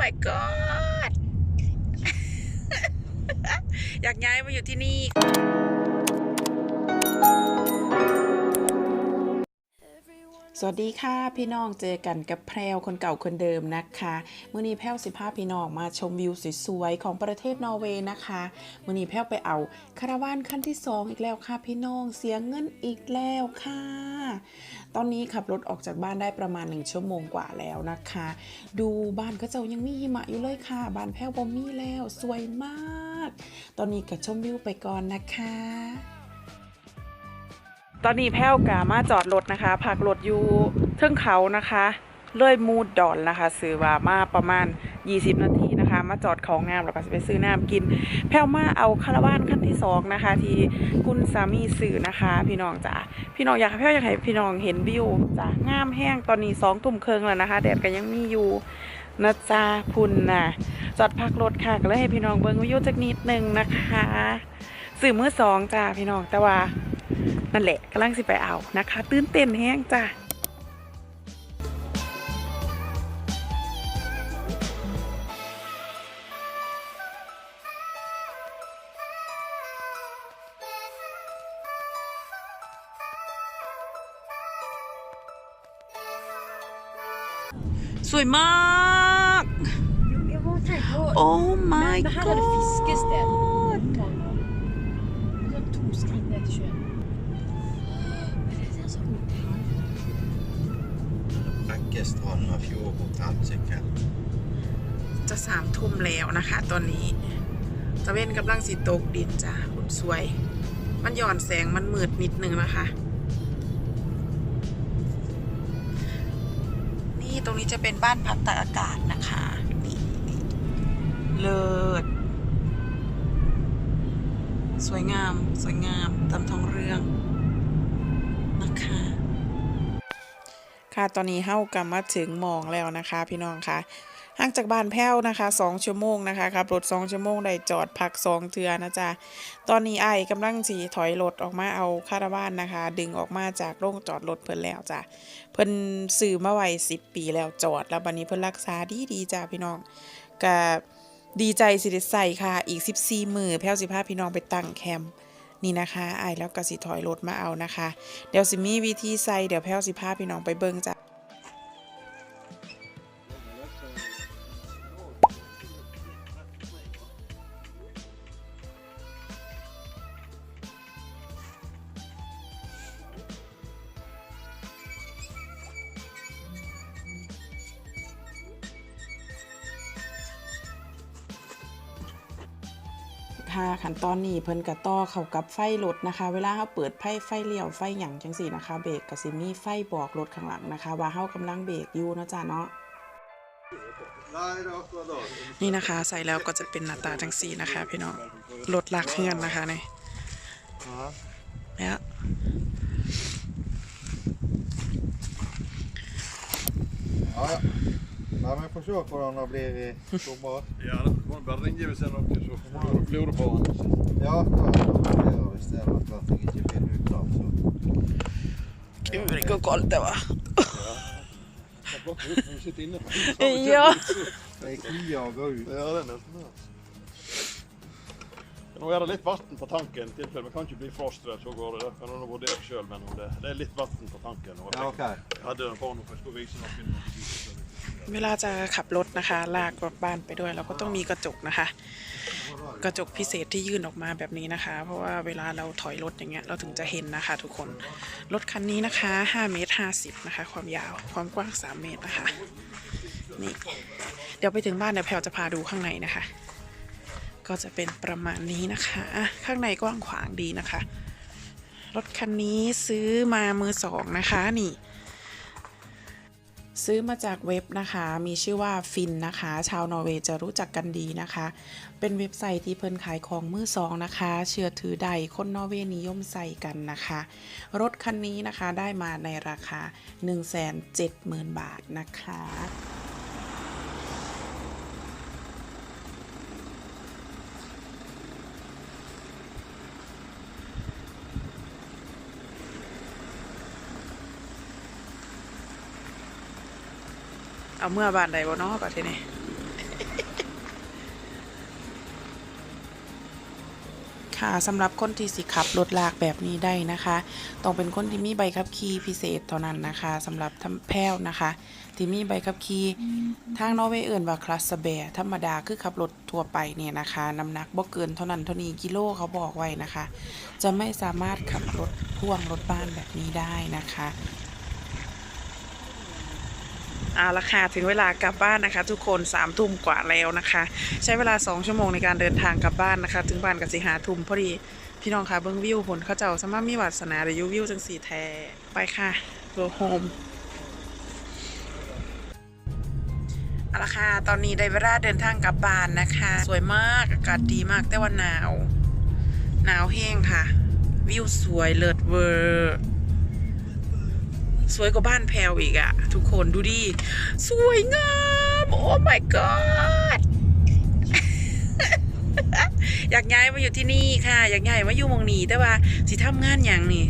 my god อยากย้ายมาอยู่ที่นี่ สวัสดีค่ะพี่น้องเจอกันกับแพรวคนเก่าคนเดิมนะคะมื่อนี้แพรวสิพาพี่น้องมาชมวิวสวยๆของประเทศนอร์เวย์นะคะมื่อนี้แพรวไปเอาคาราวานคันที่สองอีกแล้วค่ะพี่น้องเสียเงินอีกแล้วค่ะ ตอนนี้ขับรถออกจากบ้านได้ประมาณหนึ่งชั่วโมงกว่าแล้วนะคะ ดูบ้านก็จะยังมีหิมะอยู่เลยค่ะ บ้านแพรวบอมี่แล้วสวยมาก ตอนนี้ก็ชมวิวไปก่อนนะคะ ตอนนี้แพ้วกามาจอดรถนะคะพักรถอยู่เทิงเขานะคะเลยมูดดอนนะคะซื้อว่ามาประมาณ 20 นาทีนะคะ มาจอดของงามแล้วก็จะไปซื้อน้ำกิน แพ้วมาเอาคาราวานขั้นที่สองนะคะ ที่คุณสามีสื่อนะคะ พี่น้องจ๋าพี่น้องอยากให้แพ้วอยากให้พี่น้องเห็นวิวจ้ะงามแห้งตอนนี้สองทุ่มเครึ่งแล้วนะคะแดดก็ยังมีอยู่นะจ๊ะพุ่นน่ะจอดพักรถค่ะก็เลยให้พี่น้องเบิ้งวิวจักนิดนึงนะคะ สื่อมือสองจ้าพี่น้องแต่ว่า นั่นแหละกำลังสิไปเอานะคะ ตื่นเต้นแห้งจ้ะสวยมาก Jag har tänkt på... Oh my Men det här är god Brekkestrand og Fjord hotellsykkel. จะสามทุ่มแล้วนะคะ ตอนนี้ตะเวนกำลังสีตกดินจ้ะคุณสวย มันหย่อนแสงมันมืดนิดนึงนะคะ นี่ตรงนี้จะเป็นบ้านพักตากอากาศนะคะนี่เลิศสวยงาม สวยงามตามท้องเรื่องนะคะ ค่ะตอนนี้เฮ้ากลับมาถึงมองแล้วนะคะ พี่น้องคะห่างจากบ้านแพ้วนะคะสองชั่วโมงนะคะขับรถสองชั่วโมงได้จอดพักสองเทือนะจ๊ะตอนนี้ไอ้กำลังสีถอยรถออกมาเอาคาราบ้านนะคะ ดึงออกมาจากโรงจอดรถเพิ่นแล้วจ้ะเพิ่นซื้อมาไว้สิบปีแล้วจอด แล้วบัดนี้เพิ่นรักษาดีดีจ้ะพี่น้องก็ดีใจสิได้ใส่ค่ะ อีก 14 มือแพ้วสิพาพี่น้องไปตั้งแคมป์ นี่นะคะไอ้แล้วก็สิถอยรถมาเอานะคะ เดี๋ยวสิมีวิธีใส่เดี๋ยวแพ้วสิพาพี่น้องไปเบิ่งจ้ะ ค่ะขั้นตอนนี้เพิ่นกระต่อเข้ากับไฟรถนะคะ เวลาเฮาเปิดไฟไฟเลี้ยวไฟหยังจังสี่นะคะเบรกก็สิมีไฟบอกรถข้างหลังนะคะ ว่าเฮากำลังเบรกอยู่เนาะจ้ะเนาะนี่นะคะใส่แล้วก็จะเป็นหน้าตาจังสี่นะคะ พี่น้องรถลากเฮือนนะคะนี่แล้ว Ja, ja. men får se hvordan det blir i sommer. Ja, da må du bare ringe hvis det er noe, så får du klure på den. Ja, da vi hvis det er noe jeg ikke finner ut av. Så. Gud, hvor kaldt det var. Er. Ja. Er det. Nå er det litt vann på tanken, tilfelle vi kan ikke bli frost så går det. Kan du vurdere selv, men det, det er litt vann på tanken. Og Ja, jeg hadde den på nå, for jeg skulle vise noen. เวลาจะขับรถนะคะ ลากรถบ้านไปด้วย เราก็ต้องมีกระจกนะคะ กระจกพิเศษที่ยื่นออกมาแบบนี้นะคะ เพราะว่าเวลาเราถอยรถอย่างเงี้ยเราถึงจะเห็นนะคะ ทุกคนรถคันนี้นะคะ5เมตร50นะคะ ความยาวความกว้าง 3 เมตรนะคะนี่เดี๋ยวไปถึงบ้านเดี๋ยวแพลวจะพาดูข้างในนะคะ ก็จะเป็นประมาณนี้นะคะอะข้างในกว้างขวางดีนะคะ รถคันนี้ซื้อมามือสองนะคะนี่ ซื้อมาจากเว็บนะคะ มีชื่อว่าฟินนะคะ ชาวนอร์เวย์จะรู้จักกันดีนะคะ เป็นเว็บไซต์ที่เพิ่นขายของมือสองนะคะ เชื่อถือใดคนนอร์เวย์นิยมใส่กันนะคะ รถคันนี้นะคะได้มาในราคา 170,000 บาทนะคะ เอาเมื่อบานใดบ่เนาะบัดทีนี้ค่ะสำหรับคนที่สิขับรถลากแบบนี้ได้นะคะ ต้องเป็นคนที่มีใบขับขี่พิเศษเท่านั้นนะคะสำหรับทำแพลวนะคะ ที่มีใบขับขี่ทางนอเวย์เอื่นว่าคลัสเบร์ธรรมดาคือขับรถทั่วไปเนี่ยนะคะน้ำหนักบ่เกินเท่านั้นเท่านี้กิโลเขาบอกไว้นะคะ จะไม่สามารถขับรถพ่วงรถบ้านแบบนี้ได้นะคะ เอาละค่ะถึงเวลากลับบ้านนะคะ ทุกคนสามทุ่มกว่าแล้วนะคะ ใช้เวลา 2 ชั่วโมงในการเดินทางกลับบ้านนะคะ ถึงบ้านกับสิหาทุ่มพอดีพี่น้องค่ะเบิ้งวิวผลเขาเจ้าสามารถมีวาสนาได้อยูวิวจังสีแทไปค่ะ go home เอาละค่ะตอนนี้ได้เวลาเดินทางกลับบ้านนะคะ สวยมากอากาศดีมากแต่ว่าหนาว หนาวแห้งค่ะ วิวสวยเลิศเวอร์ สวยกว่าบ้านแพลวอีกอะทุกคนดูดิ สวยงาม โอ้ my god อยากย้ายมาอยู่ที่นี่ค่ะ อยากย้ายมาอยู่มองนี้แต่ว่าสิทำงานอย่างนี่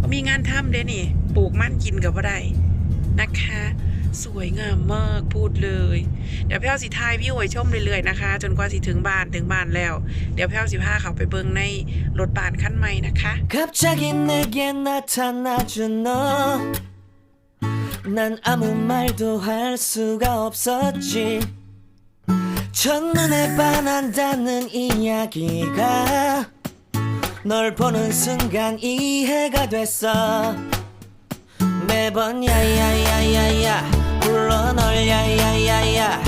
ก็มีงานทำเด้นี่ ปลูกมันกินกับพ่ได้นะคะ สวยงามมากพูดเลย เดี๋ยวแพ้วสิทายวิวไว้ชมเรื่อยๆนะคะ จนกว่าสิถึงบ้านถึงบ้านแล้ว เดี๋ยวแพ้วสิพาเขาไปเบิ่งในรถบ้านคันใหม่นะคะ 갑자기 내게 나타나준 너 난 아무 말도 할 수가 없었지 첫눈에 반한다는 이야기가 널 보는 순간 이해가 됐어 매번 야야야야야 불러 널 야야야야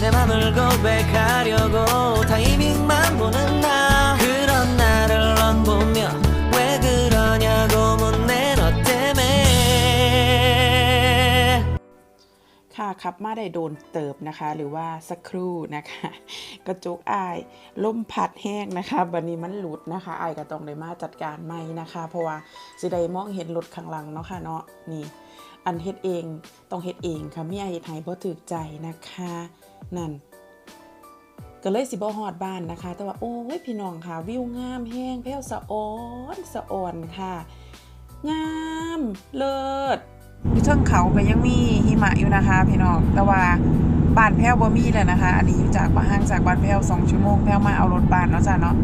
내 맘을 고백하려고 타이밍만 보는 나 그런 나를 넌 보며 왜 그러냐고 묻네 너 때문에 ค่ะขับมาได้โดนเติบนะคะ หรือว่าสักครู่นะคะ กระจกอายลมพัดแห้งนะคะบันนี้มันหลุดนะคะอายก็ต้องได้มาจัดการใหม่นะคะ เพราะว่าสิได้มองเห็นรถข้างหลังเนาะค่ะเนาะนี่ อันเฮ็ดเองต้องเฮ็ดเองค่ะเมียเฮ็ดให้บ่ถูกใจนะคะนั่นก็เลยสิบ่ฮอดบ้านนะคะ แต่ว่าโอ้ยพี่น้องค่ะ วิวงามแห้งแพ้วสะออนสะอ่อนค่ะ งามเลิศอยู่เทิงเขาก็ยังมีหิมะอยู่นะคะ พี่น้องแต่ว่าบ้านแพ้วบ่มีเลยนะคะ อันนี้อยู่จากมานห่างจากบ้านแพ้วสองชั่วโมงแพ้วมาเอารถบ้านเนาะจ้ะเนาะ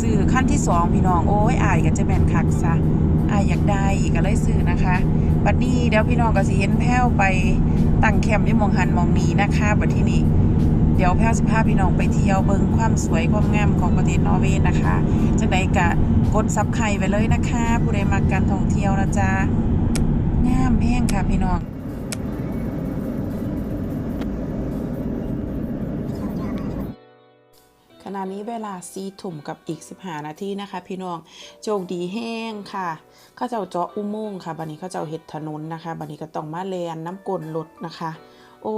ซื้อขั้นที่สองพี่น้องโอ้ยอายก็จะแมนคักซะอายอยากได้อีกก็เลยซื้อนะคะบัดนี้เดี๋ยวพี่น้องก็สิเห็นแพ้วไปตั้งแคมป์อยู่มองหันมองนี้นะคะบัดที่นี้เดี๋ยวแพรวสิพาพี่น้องไปเที่ยวเบิงความสวยความงามของประเทศนอร์เวย์นะคะจังใดกะกดซับไข่ไปเลยนะคะผู้ใดมาการท่องเที่ยวนะจ๊ะงามแห้งค่ะพี่น้อง ณะนี้เวลาซีถุ่มกับอีก 15 นาทีนะคะ พี่น้องโชคดีแห้งค่ะข้าเจ้าเจาะอุโมงค์ค่ะบันนี้ข้าเจ้าเห็ดถนนนะคะบันนี้ก็ต้องมาแลนน้ำกลนรถนะคะ โอ้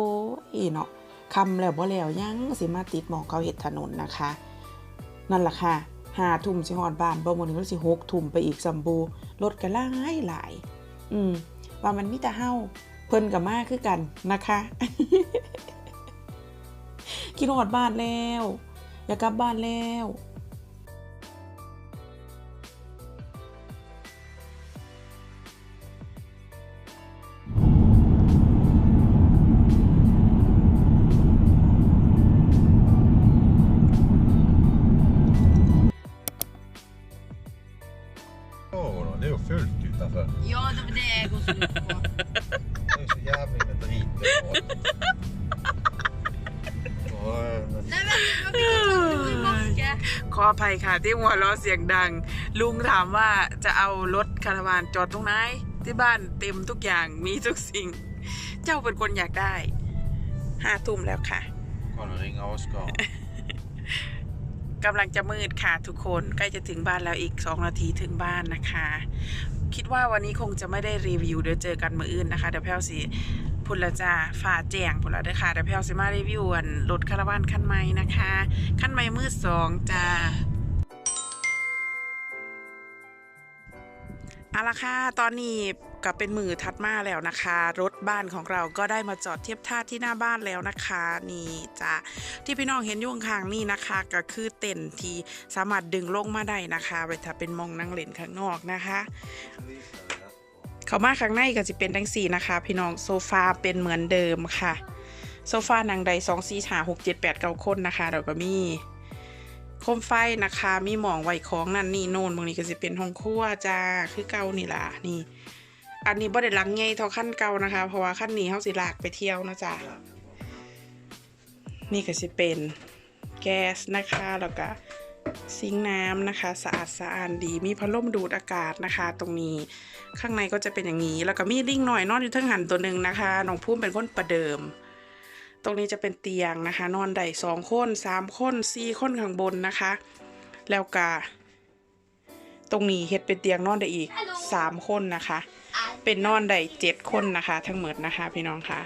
ยเนาะคำแล้วบ่แล้วยังสิมาติดหมองเขาเห็ดถนนนะคะ นั่นแหละค่ะหาทุ่มสิฮอดบ้านบ่มื้อนี้ก็สิหกทุ่มไปอีกซัมบูรถก็หลายหลาย อืมว่ามันมีแต่เฮาเพิ่นก็มากคือกันนะคะคิดฮอดบ้านแล้ว อยากกลับบ้านแล้ว Åh, det är ju fullt utanför. Ja, det var det jag också skulle på. Det är så jävligt med ออภัยค่ะ ที่หัวเราะเสียงดัง ลุงถามว่าจะเอารถคาราวานจอดตรงไหน ที่บ้านเต็มทุกอย่างมีทุกสิ่ง เจ้าเป็นคนอยากได้ห้าทุ่มแล้วค่ะ Kolla, ringa Oskar. กำลังจะมืดค่ะทุกคนใกล้จะถึงบ้านแล้วอีก 2 นาทีถึงบ้านนะคะ คิดว่าวันนี้คงจะไม่ได้รีวิวเดี๋ยวเจอกันมืออื่นนะคะ เดี๋ยวแพลวสิ พุนละจ้าฝ่าแจงพุนละเด้อค่ะเดี๋ยวแพลวสิมารีวิวอันรถคาราวานคันใหม่นะคะคันใหม่มืดสองจ้าเอาละค่ะ ตอนนี้ก็เป็นมือถัดมาแล้วนะคะ รถบ้านของเราก็ได้มาจอดเทียบท่าที่หน้าบ้านแล้วนะคะ นี่จ้ะที่พี่น้องเห็นอยุ่ข้างนี่นะคะ ก็คือเต็นท์ที่สามารถดึงลงมาได้นะคะไว้ถ้าเป็นมองนั่งเล่นข้างนอกนะคะ เขามาข้างในก็จะเป็นดังสี่นะคะ พี่น้องโซฟาเป็นเหมือนเดิมค่ะ โซฟานางใดสองสี่หาหกเจ็ดแปดเก้าคนนะคะเราก็มีโคมไฟนะคะ มีหมองไหวของนั่นนี่โน่นบางนี้ก็จะเป็นห้องครัวจ้าคือเก่านี่ล่ะนี่ อันนี้บ่ได้หลังใหญ่เท่าขั้นเก่านะคะ เพราะว่าขั้นนี้เขาสิลากไปเที่ยวนะจ๊ะนี่ก็สิเป็นแก๊สนะคะแล้วก็ ซิงค์น้ำนะคะ สะอาดสะอาดดี มีพัดลมดูดอากาศนะคะ ตรงนี้ข้างในก็จะเป็นอย่างนี้ แล้วก็มีลิงหน่อยนอนอยู่เทั้งหันตัวหนึ่งนะคะน้องพุ่มเป็นคนประเดิม ตรงนี้จะเป็นเตียงนะคะ นอนได้สองคนสามคนสี่คนข้างบนนะคะ แล้วก็ตรงนี้เฮ็ดเป็นเตียงนอนได้อีกสามคนนะคะ เป็นนอนได้เจ็ดคนนะคะ ทั้งหมดนะคะ พี่น้องค่ะ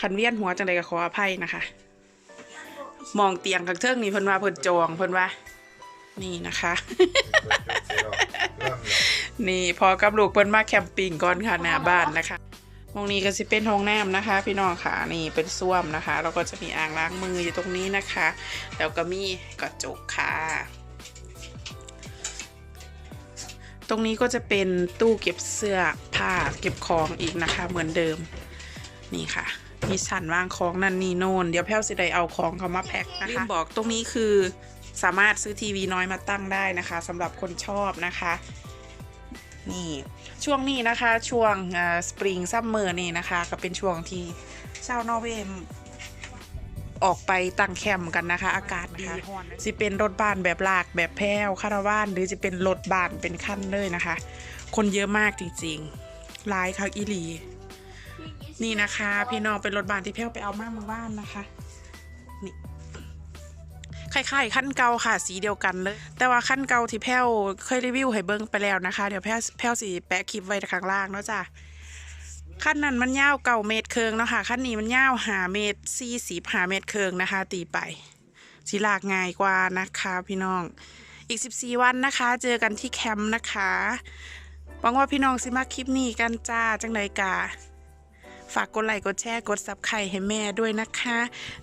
ขันเวียนหัวจังใดก็ขออภัยนะคะ มองเตียงข้างเทิงนี่เพิ่นว่าเพิ่นจองเพิ่นว่า นี่นะคะ นี่พอกับลูกเพิ่นมาแคมปิ้งก่อนค่ะหน้าบ้านนะคะมองนี้ก็สิเป็นห้องน้ำนะคะ พี่น้องค่ะนี่เป็นส้วมนะคะ แล้วก็จะมีอ่างล้างมืออยู่ตรงนี้นะคะ แล้วก็มีกระจกค่ะ ตรงนี้ก็จะเป็นตู้เก็บเสื้อผ้าเก็บของอีกนะคะ เหมือนเดิมนี่ค่ะ มีชั้นวางของนั่นนี่โน่นเดี๋ยวแพ้วสิได้เอาของเขามาแพ็คนะคะลืมบอกตรงนี้คือสามารถซื้อทีวีน้อยมาตั้งได้นะคะสำหรับคนชอบนะคะนี่ช่วงนี้นะคะช่วงสปริงซัมเมอร์นี่นะคะ ก็เป็นช่วงที่ชาวนอร์เวย์ออกไปตั้งแคมป์กันนะคะ อากาศดีสิเป็นรถบ้านแบบลากแบบแพ้วคาราวาน หรือจะเป็นรถบ้านเป็นขั้นเลยนะคะ คนเยอะมากจริงๆหลายคักอีหลี นี่นะคะ พี่น้องเป็นรถบ้านที่แพ้วไปเอามาเมื่อวานนะคะนี่คล้ายๆขั้นเก่าค่ะสีเดียวกันเลย แต่ว่าขั้นเก่าที่แพ้วเคยรีวิวให้เบิ้งไปแล้วนะคะ เดี๋ยวแพ้วแพ้วสีแปะคลิปไว้ข้างล่างเนาะจ้ะขั้นนั้นมันยาวเก่าเมตรเคิงเนาะค่ะขั้นนี้มันยาวหาเมตรสี่สิบหาเมตรเคิงนะคะ ตีไปสีลากง่ายกว่านะคะพี่น้องอีก 14 วันนะคะ เจอกันที่แคมป์นะคะหวังว่าพี่น้องสิมาคลิปนี้กันจ้าจังใดกา ฝากกดไลค์กดแชร์กดซับไข่ให้แม่ด้วยนะคะ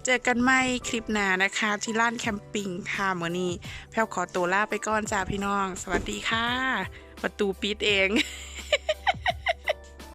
เจอกันใหม่คลิปหน้านะคะ ที่ร้านแคมปิ้งค่ะเมื่อนี้แพลวขอตัวลาไปก่อนจ้าพี่น้อง สวัสดีค่ะ ประตูปิดเอง